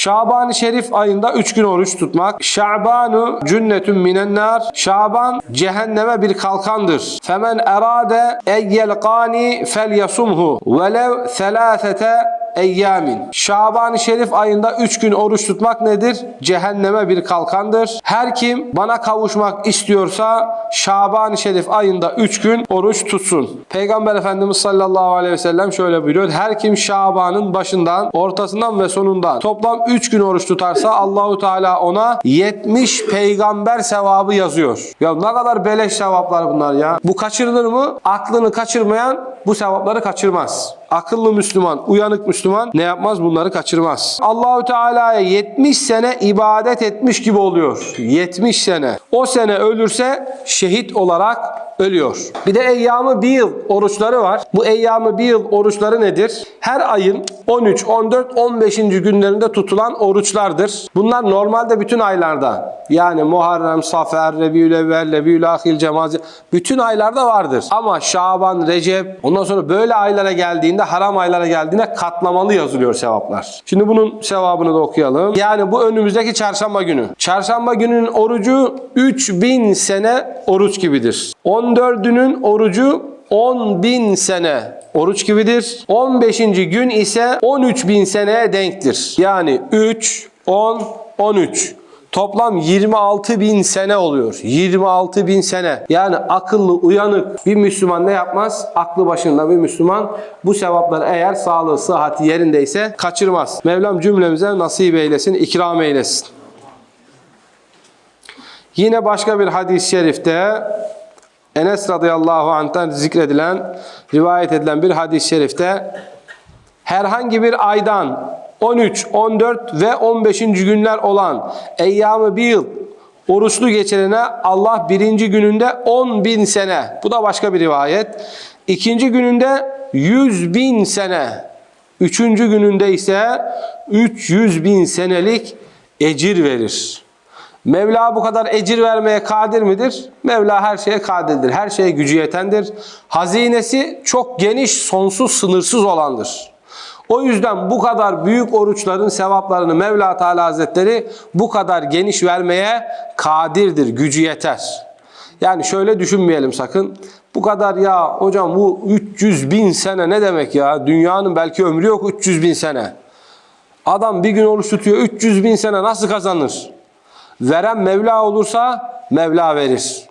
Şaban-ı Şerif ayında 3 gün oruç tutmak. Şabanu cünnetün minennar. Şaban cehenneme bir kalkandır. Femen erade eyyelqani felyasumhu velev selâsete eyyamin. Şaban-ı Şerif ayında 3 gün oruç tutmak nedir? Cehenneme bir kalkandır. Her kim bana kavuşmak istiyorsa Şaban-ı Şerif ayında 3 gün oruç tutsun. Peygamber Efendimiz sallallahu aleyhi ve sellem şöyle buyuruyor. Her kim Şaban'ın başından, ortasından ve sonundan toplam 3 gün oruç tutarsa Allahu Teala ona 70 peygamber sevabı yazıyor. Ya ne kadar beleş sevaplar bunlar ya. Bu kaçırılır mı? Aklını kaçırmayan bu sevapları kaçırmaz. Akıllı Müslüman, uyanık Müslüman ne yapmaz? Bunları kaçırmaz. Allahu Teala'ya 70 sene ibadet etmiş gibi oluyor. 70 sene. O sene ölürse şehit olarak ölüyor. Bir de eyyamı bir yıl oruçları var. Bu eyyamı bir yıl oruçları nedir? Her ayın 13, 14, 15. günlerinde tutulan oruçlardır. Bunlar normalde bütün aylarda yani Muharrem, Safer, Rebiülevvel, Rebiülahil, Cemazi bütün aylarda vardır. Ama Şaban, Recep ondan sonra böyle aylara geldiğinde haram aylara geldiğinde katlamalı yazılıyor sevaplar. Şimdi bunun sevabını da okuyalım. Yani bu önümüzdeki çarşamba günü. Çarşamba günün orucu 3000 sene oruç gibidir. 14'ünün orucu 10 bin sene oruç gibidir. 15. gün ise 13 bin seneye denktir. Yani 3, 10, 13. Toplam 26 bin sene oluyor. 26 bin sene. Yani akıllı, uyanık bir Müslüman ne yapmaz? Aklı başında bir Müslüman bu sevapları eğer sağlığı, sıhhati yerindeyse kaçırmaz. Mevlam cümlemize nasip eylesin, ikram eylesin. Yine başka bir hadis-i şerifte Enes radıyallahu anh'tan zikredilen, rivayet edilen bir hadis-i şerifte herhangi bir aydan 13, 14 ve 15. günler olan eyyamı bir yıl oruçlu geçirene Allah birinci gününde 10 bin sene. Bu da başka bir rivayet. İkinci gününde 100 bin sene. Üçüncü gününde ise 300 bin senelik ecir verir. Mevla bu kadar ecir vermeye kadir midir? Mevla her şeye kadirdir. Her şeye gücü yetendir. Hazinesi çok geniş, sonsuz, sınırsız olandır. O yüzden bu kadar büyük oruçların sevaplarını Mevla Teala Hazretleri bu kadar geniş vermeye kadirdir, gücü yeter. Yani şöyle düşünmeyelim sakın. Bu kadar ya hocam bu 300 bin sene ne demek ya? Dünyanın belki ömrü yok 300 bin sene. Adam bir gün oruç tutuyor 300 bin sene nasıl kazanır? Veren Mevla olursa Mevla verir.